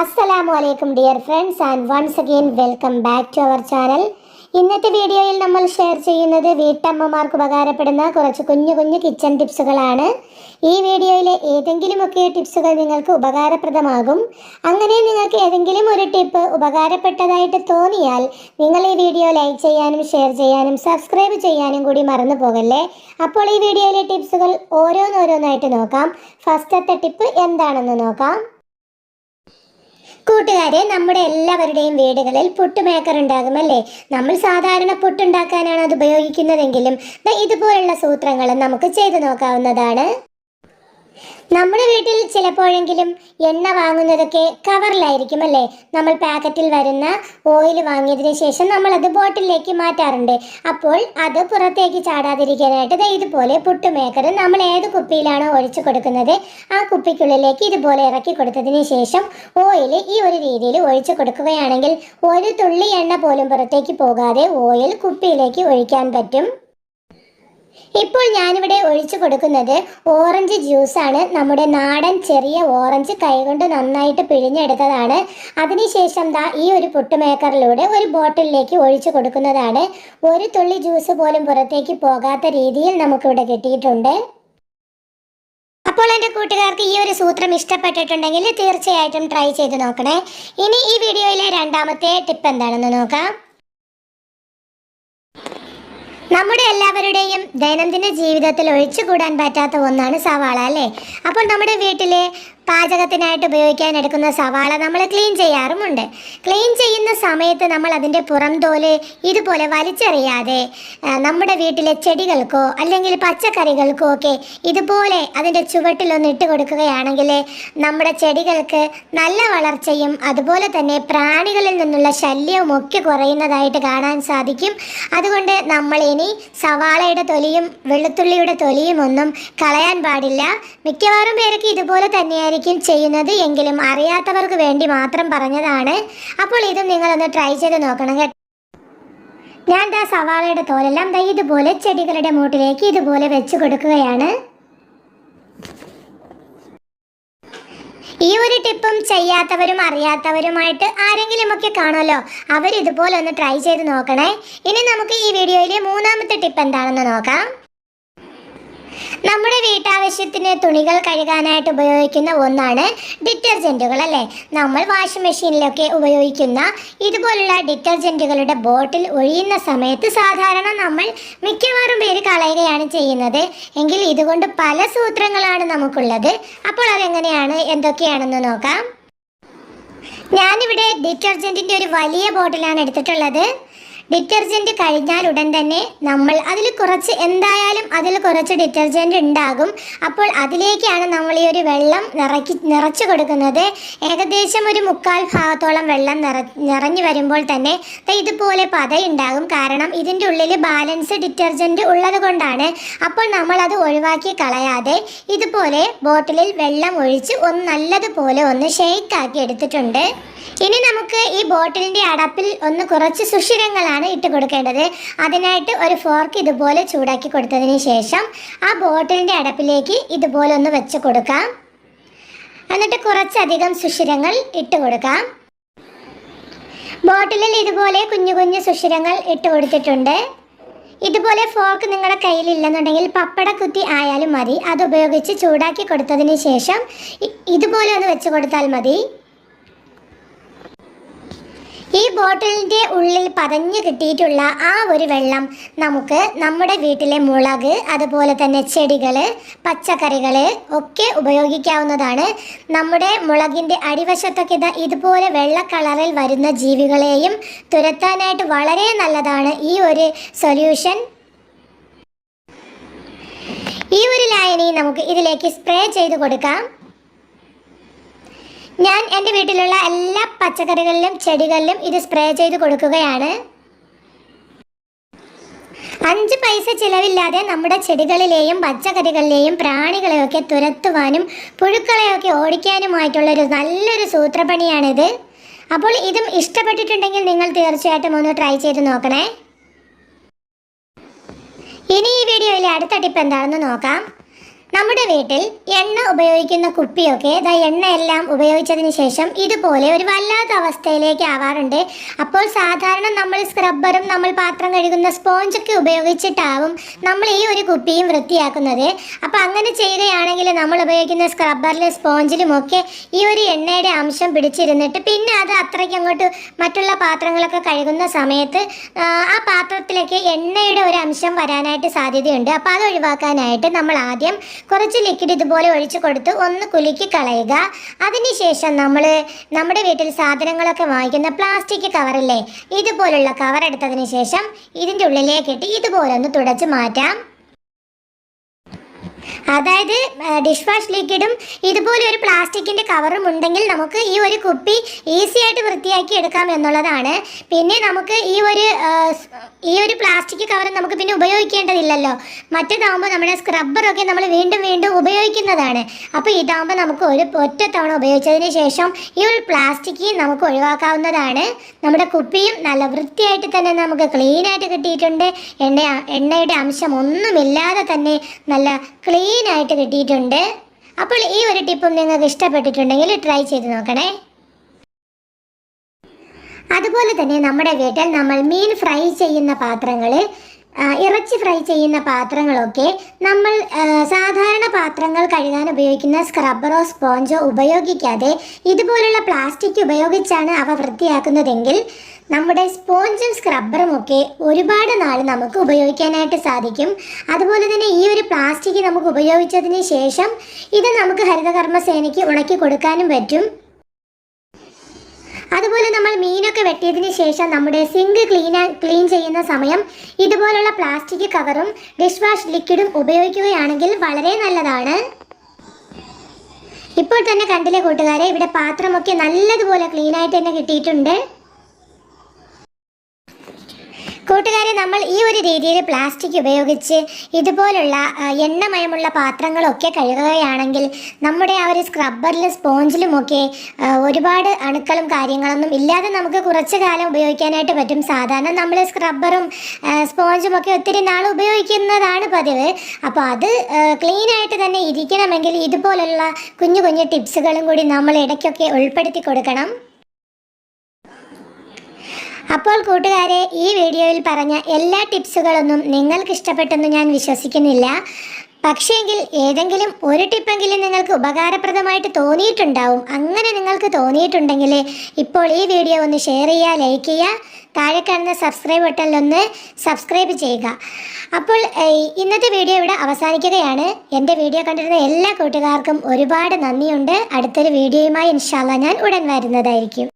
അസ്സലാമു അലൈക്കും dear friends and once again welcome back to our channel. ഇന്നത്തെ വീഡിയോയിൽ നമ്മൾ ഷെയർ ചെയ്യുന്നത് വീട്ടമ്മമാർക്ക് ഉപകാരപ്പെടുന്ന കുറച്ച് കുഞ്ഞു കുഞ്ഞു കിച്ചൺ ടിപ്സുകളാണ്. ഈ വീഡിയോയിലെ ഏതെങ്കിലുമൊക്കെ ടിപ്സുകൾ നിങ്ങൾക്ക് ഉപകാരപ്രദമാകും. അങ്ങനെ നിങ്ങൾക്ക് ഏതെങ്കിലും ഒരു ടിപ്പ് ഉപകാരപ്പെട്ടതായിട്ട് തോന്നിയാൽ നിങ്ങൾ ഈ വീഡിയോ ലൈക്ക് ചെയ്യാനും ഷെയർ ചെയ്യാനും സബ്സ്ക്രൈബ് ചെയ്യാനും കൂടി മറന്നു പോകല്ലേ? അപ്പോൾ ഈ വീഡിയോയിലെ ടിപ്സുകൾ ഓരോന്നോരോന്നായിട്ട് നോക്കാം. ഫസ്റ്റത്തെ ടിപ്പ് എന്താണെന്ന് നോക്കാം. കൂട്ടുകാരെ നമ്മുടെ എല്ലാവരുടെയും വീടുകളിൽ പുട്ട് മേക്കർ ഉണ്ടാകുമല്ലേ നമ്മൾ സാധാരണ പുട്ടുണ്ടാക്കാനാണ് അത് ഉപയോഗിക്കുന്നതെങ്കിലും ഇതുപോലുള്ള സൂത്രങ്ങൾ നമുക്ക് ചെയ്തു നോക്കാവുന്നതാണ്. നമ്മുടെ വീട്ടിൽ ചിലപ്പോഴെങ്കിലും എണ്ണ വാങ്ങുന്നതൊക്കെ കവറിലായിരിക്കും അല്ലേ നമ്മൾ പാക്കറ്റിൽ വരുന്ന ഓയിൽ വാങ്ങിയതിന് ശേഷം നമ്മൾ അത് ബോട്ടിലേക്ക് മാറ്റാറുണ്ട്. അപ്പോൾ അത് പുറത്തേക്ക് ചാടാതിരിക്കാനായിട്ട് ഇതുപോലെ പുട്ട് മേക്കർ നമ്മൾ ഏത് കുപ്പിയിലാണോ ഒഴിച്ചു കൊടുക്കുന്നത് ആ കുപ്പിക്കുള്ളിലേക്ക് ഇതുപോലെ ഇറക്കി കൊടുത്തതിന് ശേഷം ഓയിൽ ഈ ഒരു രീതിയിൽ ഒഴിച്ചു കൊടുക്കുകയാണെങ്കിൽ ഒരു തുള്ളി എണ്ണ പോലും പുറത്തേക്ക് പോകാതെ ഓയിൽ കുപ്പിയിലേക്ക് ഒഴിക്കാൻ പറ്റും. ഇപ്പോൾ ഞാനിവിടെ ഒഴിച്ചു കൊടുക്കുന്നത് ഓറഞ്ച് ജ്യൂസാണ്. നമ്മുടെ നാടൻ ചെറിയ ഓറഞ്ച് കൈകൊണ്ട് നന്നായിട്ട് പിഴിഞ്ഞെടുത്തതാണ്. അതിനുശേഷം ദാ ഈ ഒരു പുട്ടുമേക്കറിലൂടെ ഒരു ബോട്ടിലിലേക്ക് ഒഴിച്ചു കൊടുക്കുന്നതാണ്. ഒരു തുള്ളി ജ്യൂസ് പോലും പുറത്തേക്ക് പോകാത്ത രീതിയിൽ നമുക്കിവിടെ കിട്ടിയിട്ടുണ്ട്. അപ്പോൾ എന്റെ കൂട്ടുകാർക്ക് ഈ ഒരു സൂത്രം ഇഷ്ടപ്പെട്ടിട്ടുണ്ടെങ്കിൽ തീർച്ചയായിട്ടും ട്രൈ ചെയ്ത് നോക്കണേ. ഇനി ഈ വീഡിയോയിലെ രണ്ടാമത്തെ ടിപ്പ് എന്താണെന്ന് നോക്കാം. നമ്മുടെ എല്ലാവരുടെയും ദൈനംദിന ജീവിതത്തിൽ ഒഴിച്ചുകൂടാൻ പറ്റാത്ത ഒന്നാണ് സവാള അല്ലേ? അപ്പോൾ നമ്മുടെ വീട്ടിലെ പാചകത്തിനായിട്ട് ഉപയോഗിക്കാൻ എടുക്കുന്ന സവാള നമ്മൾ ക്ലീൻ ചെയ്യാറുമുണ്ട്. ക്ലീൻ ചെയ്യുന്ന സമയത്ത് നമ്മൾ അതിന്റെ പുറം തോൽ ഇതുപോലെ വലിച്ചെറിയാതെ നമ്മുടെ വീട്ടിലെ ചെടികൾക്കോ അല്ലെങ്കിൽ പച്ചക്കറികൾക്കോ ഒക്കെ ഇതുപോലെ അതിന്റെ ചുവട്ടിലൊന്ന് ഇട്ട് കൊടുക്കുകയാണെങ്കിൽ നമ്മുടെ ചെടികൾക്ക് നല്ല വളർച്ചയും അതുപോലെ തന്നെ പ്രാണികളിൽ നിന്നുള്ള ശല്യവും ഒക്കെ കുറയുന്നതായിട്ട് കാണാൻ സാധിക്കും. അതുകൊണ്ട് നമ്മൾ ഇനി സവാളയുടെ തൊലിയും വെളുത്തുള്ളിയുടെ തൊലിയും ഒന്നും കളയാൻ പാടില്ല. മിക്കവാറും പേരൊക്കെ ഇതുപോലെ തന്നെയായിരിക്കും ചെയ്യുന്നത് എങ്കിലും അറിയാത്തവർക്ക് വേണ്ടി മാത്രം പറഞ്ഞതാണ്. അപ്പോൾ ഇതും നിങ്ങളൊന്ന് ട്രൈ ചെയ്ത് നോക്കണം കേട്ടോ. ഞാൻ ദാ സവാളയുടെ തോലെല്ലാം ദാ ഇതുപോലെ ചെടികളുടെ മൂട്ടിലേക്ക് ഇതുപോലെ വെച്ച് കൊടുക്കുകയാണ്. ഈ ഒരു ടിപ്പും ചെയ്യാത്തവരും അറിയാത്തവരുമായിട്ട് ആരെങ്കിലുമൊക്കെ കാണുമല്ലോ അവർ ഇതുപോലെ ഒന്ന് ട്രൈ ചെയ്ത് നോക്കണേ. ഇനി നമുക്ക് ഈ വീഡിയോയിലെ മൂന്നാമത്തെ ടിപ്പ് എന്താണെന്ന് നോക്കാം. നമ്മുടെ വീട്ടാവശ്യത്തിന് തുണികൾ കഴുകാനായിട്ട് ഉപയോഗിക്കുന്ന ഒന്നാണ് ഡിറ്റർജന്റുകൾ അല്ലേ? നമ്മൾ വാഷിംഗ് മെഷീനിലൊക്കെ ഉപയോഗിക്കുന്ന ഇതുപോലുള്ള ഡിറ്റർജന്റുകളുടെ ബോട്ടിൽ ഒഴിയുന്ന സമയത്ത് സാധാരണ നമ്മൾ മിക്കവാറും പേര് കളയുകയാണ് ചെയ്യുന്നത്. എങ്കിൽ ഇതുകൊണ്ട് പല സൂത്രങ്ങളാണ് നമുക്കുള്ളത്. അപ്പോൾ അതെങ്ങനെയാണ്? എന്തൊക്കെയാണെന്ന് നോക്കാം. ഞാനിവിടെ ഡിറ്റർജന്റിന്റെ ഒരു വലിയ ബോട്ടിലാണ് എടുത്തിട്ടുള്ളത്. ഡിറ്റർജന്റ് കഴിഞ്ഞാൽ ഉടൻ തന്നെ നമ്മൾ അതിൽ കുറച്ച് എന്തായാലും അതിൽ കുറച്ച് ഡിറ്റർജന്റ് ഉണ്ടാകും. അപ്പോൾ അതിലേക്കാണ് നമ്മൾ ഈ ഒരു വെള്ളം നിറക്കി നിറച്ചു കൊടുക്കുന്നത്. ഏകദേശം ഒരു മുക്കാൽ ഭാഗത്തോളം വെള്ളം നിറ നിറഞ്ഞു വരുമ്പോൾ തന്നെ ഇതുപോലെ പതയുണ്ടാകും. കാരണം ഇതിന്റെ ഉള്ളിൽ ബാലൻസ് ഡിറ്റർജന്റ് ഉള്ളത് കൊണ്ടാണ്. അപ്പോൾ നമ്മൾ അത് ഒഴിവാക്കി കളയാതെ ഇതുപോലെ ബോട്ടിലിൽ വെള്ളം ഒഴിച്ച് ഒന്ന് നല്ലതുപോലെ ഒന്ന് ഷെയ്ക്കാക്കി എടുത്തിട്ടുണ്ട്. ഇനി നമുക്ക് ഈ ബോട്ടിലിന്റെ അടപ്പിൽ ഒന്ന് കുറച്ച് സുഷിരങ്ങളാണ് ഇട്ട് കൊടുക്കേണ്ടത്. അതിനായിട്ട് ഒരു ഫോർക്ക് ഇതുപോലെ ചൂടാക്കി കൊടുത്തതിന് ശേഷം ആ ബോട്ടിലിന്റെ അടപ്പിലേക്ക് ഇതുപോലെ ഒന്ന് വെച്ച് കൊടുക്കാം. എന്നിട്ട് കുറച്ചധികം സുഷിരങ്ങൾ ഇട്ട് കൊടുക്കാം. ബോട്ടിലിൽ ഇതുപോലെ കുഞ്ഞു കുഞ്ഞു സുഷിരങ്ങൾ ഇട്ട് കൊടുത്തിട്ടുണ്ട്. ഇതുപോലെ ഫോർക്ക് നിങ്ങളുടെ കയ്യിലില്ലെന്നുണ്ടെങ്കിൽ പപ്പട കുത്തി ആയാലും മതി. അത് ഉപയോഗിച്ച് ചൂടാക്കി കൊടുത്തതിന് ശേഷം ഇതുപോലെ ഒന്ന് വെച്ച് കൊടുത്താൽ മതി. ഈ ബോട്ടിലിന്റെ ഉള്ളിൽ പതഞ്ഞു കിട്ടിയിട്ടുള്ള ആ ഒരു വെള്ളം നമുക്ക് നമ്മുടെ വീട്ടിലെ മുളക് അതുപോലെ തന്നെ ചെടികൾ പച്ചക്കറികൾ ഒക്കെ ഉപയോഗിക്കാവുന്നതാണ്. നമ്മുടെ മുളകിന്റെ അടിവശത്തൊക്കെ ഇതാ ഇതുപോലെ വെള്ള കളറിൽ വരുന്ന ജീവികളെയും തുരത്താനായിട്ട് വളരെ നല്ലതാണ് ഈ ഒരു സൊല്യൂഷൻ. ഈ ഒരു ലായനി നമുക്ക് ഇതിലേക്ക് സ്പ്രേ ചെയ്ത് കൊടുക്കാം. ഞാൻ എന്റെ വീട്ടിലുള്ള എല്ലാ പച്ചക്കറികളിലും ചെടികളിലും ഇത് സ്പ്രേ ചെയ്ത് കൊടുക്കുകയാണ്. അഞ്ച് പൈസ ചിലവില്ലാതെ നമ്മുടെ ചെടികളിലെയും പച്ചക്കറികളിലെയും പ്രാണികളെയൊക്കെ തുരത്തുവാനും പുഴുക്കളെയൊക്കെ ഓടിക്കാനുമായിട്ടുള്ളൊരു നല്ലൊരു സൂത്രപ്പണിയാണിത്. അപ്പോൾ ഇതും ഇഷ്ടപ്പെട്ടിട്ടുണ്ടെങ്കിൽ നിങ്ങൾ തീർച്ചയായിട്ടും ഒന്ന് ട്രൈ ചെയ്ത് നോക്കണേ. ഇനി ഈ വീഡിയോയിലെ അടുത്ത ടിപ്പ് എന്താണെന്ന് നോക്കാം. നമ്മുടെ വീട്ടിൽ എണ്ണ ഉപയോഗിക്കുന്ന കുപ്പിയൊക്കെ ദാ എണ്ണയെല്ലാം ഉപയോഗിച്ചതിന് ശേഷം ഇതുപോലെ ഒരു വല്ലാത്ത അവസ്ഥയിലേക്ക് ആവാറുണ്ട്. അപ്പോൾ സാധാരണ നമ്മൾ സ്ക്രബ്ബറും നമ്മൾ പാത്രം കഴുകുന്ന സ്പോഞ്ചൊക്കെ ഉപയോഗിച്ചിട്ടാവും നമ്മൾ ഈ ഒരു കുപ്പിയും വൃത്തിയാക്കുന്നത്. അപ്പോൾ അങ്ങനെ ചെയ്യുകയാണെങ്കിൽ നമ്മൾ ഉപയോഗിക്കുന്ന സ്ക്രബ്ബറിലും സ്പോഞ്ചിലും ഒക്കെ ഈ ഒരു എണ്ണയുടെ അംശം പിടിച്ചിരുന്നിട്ട് പിന്നെ അത് അത്രയ്ക്ക് അങ്ങോട്ട് മറ്റുള്ള പാത്രങ്ങളൊക്കെ കഴുകുന്ന സമയത്ത് ആ പാത്രത്തിലേക്ക് എണ്ണയുടെ ഒരു അംശം വരാനായിട്ട് സാധ്യതയുണ്ട്. അപ്പോൾ അത് ഒഴിവാക്കാനായിട്ട് നമ്മൾ ആദ്യം കുറച്ച് ലിക്വിഡ് ഇതുപോലെ ഒഴിച്ചു കൊടുത്ത് ഒന്ന് കുലുക്കി കളയുക. അതിനുശേഷം നമ്മൾ നമ്മുടെ വീട്ടിൽ സാധനങ്ങളൊക്കെ വാങ്ങിക്കുന്ന പ്ലാസ്റ്റിക് കവറില്ലേ ഇതുപോലുള്ള കവർ എടുത്തതിന് ശേഷം ഇതിന്റെ ഉള്ളിലേക്കിട്ട് ഇതുപോലെ ഒന്ന് തുടച്ച് മാറ്റാം. അതായത് ഡിഷ് വാഷ് ലിക്വിഡും ഇതുപോലെ ഒരു പ്ലാസ്റ്റിക്കിന്റെ കവറും ഉണ്ടെങ്കിൽ നമുക്ക് ഈ ഒരു കുപ്പി ഈസി ആയിട്ട് വൃത്തിയാക്കി എടുക്കാം എന്നുള്ളതാണ്. പിന്നെ നമുക്ക് ഈ ഒരു ഈ ഒരു പ്ലാസ്റ്റിക് കവർ നമുക്ക് പിന്നെ ഉപയോഗിക്കേണ്ടതില്ലല്ലോ. മറ്റേതാകുമ്പോൾ നമ്മുടെ സ്ക്രബ്ബറൊക്കെ നമ്മൾ വീണ്ടും വീണ്ടും ഉപയോഗിക്കുന്നതാണ്. അപ്പോൾ ഇതാകുമ്പോൾ നമുക്ക് ഒരു ഒറ്റ തവണ ഉപയോഗിച്ചതിന് ശേഷം ഈ ഒരു പ്ലാസ്റ്റിക് നമുക്ക് ഒഴിവാക്കാവുന്നതാണ്. നമ്മുടെ കുപ്പിയും നല്ല വൃത്തിയായിട്ട് തന്നെ നമുക്ക് ക്ലീനായിട്ട് കിട്ടിയിട്ടുണ്ട്. എണ്ണ എണ്ണയുടെ അംശം ഒന്നുമില്ലാതെ തന്നെ നല്ല ക്ലീൻ ആയിട്ട് കിട്ടിയിട്ടുണ്ട്. അപ്പോൾ ഈ ഒരു ടിപ്പും നിങ്ങൾക്ക് ഇഷ്ടപ്പെട്ടിട്ടുണ്ടെങ്കിൽ ട്രൈ ചെയ്ത് നോക്കണേ. അതുപോലെ തന്നെ നമ്മുടെ വീട്ടിൽ നമ്മൾ മീൻ ഫ്രൈ ചെയ്യുന്ന പാത്രങ്ങൾ ഇറച്ചി ഫ്രൈ ചെയ്യുന്ന പാത്രങ്ങളൊക്കെ നമ്മൾ സാധാരണ പാത്രങ്ങൾ കഴുകാൻ ഉപയോഗിക്കുന്ന സ്ക്രബ്ബറോ സ്പോഞ്ചോ ഉപയോഗിക്കാതെ ഇതുപോലുള്ള പ്ലാസ്റ്റിക് ഉപയോഗിച്ചാണ് അവ വൃത്തിയാക്കുന്നതെങ്കിൽ നമ്മുടെ സ്പോഞ്ചും സ്ക്രബ്ബറും ഒക്കെ ഒരുപാട് നാൾ നമുക്ക് ഉപയോഗിക്കാനായിട്ട് സാധിക്കും. അതുപോലെ തന്നെ ഈ ഒരു പ്ലാസ്റ്റിക് നമുക്ക് ഉപയോഗിച്ചതിന് ശേഷം ഇത് നമുക്ക് ഹരിതകർമ്മ സേനയ്ക്ക് ഉണക്കി കൊടുക്കാനും പറ്റും. അതുപോലെ നമ്മൾ മീനൊക്കെ വെട്ടിയതിന് ശേഷം നമ്മുടെ സിങ്ക് ക്ലീൻ ക്ലീൻ ചെയ്യുന്ന സമയം ഇതുപോലുള്ള പ്ലാസ്റ്റിക് കവറും ഡിഷ് വാഷ് ലിക്വിഡും ഉപയോഗിക്കുകയാണെങ്കിൽ വളരെ നല്ലതാണ്. ഇപ്പോൾ തന്നെ കണ്ടില്ലേ കൂട്ടുകാരെ ഇവിടെ പാത്രമൊക്കെ നല്ലതുപോലെ ക്ലീനായിട്ട് തന്നെ കിട്ടിയിട്ടുണ്ട്. കൂട്ടുകാരെ നമ്മൾ ഈ ഒരു രീതിയിൽ പ്ലാസ്റ്റിക് ഉപയോഗിച്ച് ഇതുപോലുള്ള എണ്ണമയമുള്ള പാത്രങ്ങളൊക്കെ കഴുകുകയാണെങ്കിൽ നമ്മുടെ ആ ഒരു സ്ക്രബ്ബറിലും സ്പോഞ്ചിലുമൊക്കെ ഒരുപാട് അണുക്കളും കാര്യങ്ങളൊന്നും ഇല്ലാതെ നമുക്ക് കുറച്ച് കാലം ഉപയോഗിക്കാനായിട്ട് പറ്റും. സാധാരണ നമ്മൾ സ്ക്രബ്ബറും സ്പോഞ്ചും ഒക്കെ ഒത്തിരി നാൾ ഉപയോഗിക്കുന്നതാണ് പതിവ്. അപ്പോൾ അത് ക്ലീൻ ആയിട്ട് തന്നെ ഇരിക്കണമെങ്കിൽ ഇതുപോലുള്ള കുഞ്ഞു കുഞ്ഞു ടിപ്സുകളും കൂടി നമ്മൾ ഇടയ്ക്കൊക്കെ ഉൾപ്പെടുത്തി കൊടുക്കണം. അപ്പോൾ കൂട്ടുകാരെ ഈ വീഡിയോയിൽ പറഞ്ഞ എല്ലാ ടിപ്സുകളൊന്നും നിങ്ങൾക്ക് ഇഷ്ടപ്പെട്ടെന്ന് ഞാൻ വിശ്വസിക്കുന്നില്ല. പക്ഷേങ്കിൽ ഏതെങ്കിലും ഒരു ടിപ്പെങ്കിലും നിങ്ങൾക്ക് ഉപകാരപ്രദമായിട്ട് തോന്നിയിട്ടുണ്ടാവും. അങ്ങനെ നിങ്ങൾക്ക് തോന്നിയിട്ടുണ്ടെങ്കിൽ ഇപ്പോൾ ഈ വീഡിയോ ഒന്ന് ഷെയർ ചെയ്യുക ലൈക്ക് ചെയ്യുക താഴെ കാണുന്ന സബ്സ്ക്രൈബ് ബട്ടണിലൊന്ന് സബ്സ്ക്രൈബ് ചെയ്യുക. അപ്പോൾ ഇന്നത്തെ വീഡിയോ ഇവിടെ അവസാനിക്കുകയാണ്. എന്റെ വീഡിയോ കണ്ടിരുന്ന എല്ലാ കൂട്ടുകാർക്കും ഒരുപാട് നന്ദിയുണ്ട്. അടുത്തൊരു വീഡിയോയുമായി ഇൻഷാല്ല ഞാൻ ഉടൻ വരുന്നതായിരിക്കും.